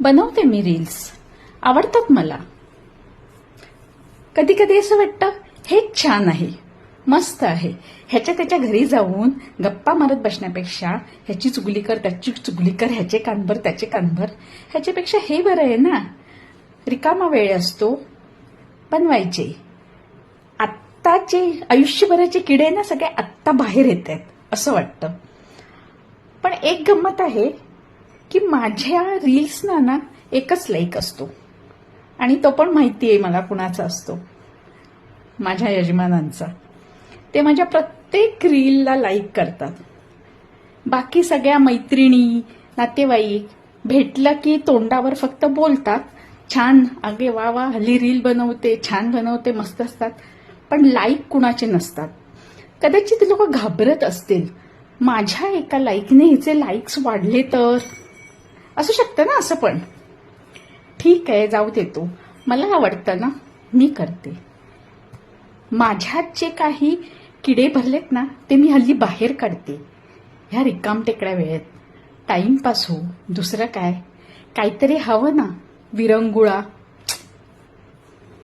बनवते मी रील्स आवडतात मला. कधी कधी असं वाटतं हे छान आहे मस्त आहे. ह्याच्या त्याच्या घरी जाऊन गप्पा मारत बसण्यापेक्षा ह्याची चुगली कर त्याची चुगली कर ह्याचे कानभर त्याचे कानभर ह्याच्यापेक्षा हे बरं आहे ना. रिकामा वेळ असतो बनवायचे. आत्ताचे आयुष्यभराचे किडे ना सगळे आत्ता बाहेर येत आहेत असं वाटतं. पण एक गंमत आहे की माझ्या रील्सना ना एकच लाईक असतो. आणि तो पण माहिती आहे मला कुणाचा असतो. माझ्या यजमानांचा. ते माझ्या प्रत्येक रीलला लाईक करतात. बाकी सगळ्या मैत्रिणी नातेवाईक भेटलं की तोंडावर फक्त बोलतात. छान अगे वा वा हल्ली रील बनवते छान बनवते मस्त असतात. पण लाईक कुणाचे नसतात. कदाचित लोक घाबरत असतील. माझ्या एका लाईकने हिचे लाईक्स वाढले तर? असू शकतं ना असं पण. ठीक आहे जाऊ देतो मला आवडतं ना मी करते. माझ्यात जे काही किडे भरलेत ना ते मी हल्ली बाहेर काढते. ह्या रिकाम टेकड्या वेळेत. टाईमपास हो. दुसरं काय? काहीतरी हवं ना. विरंगुळा.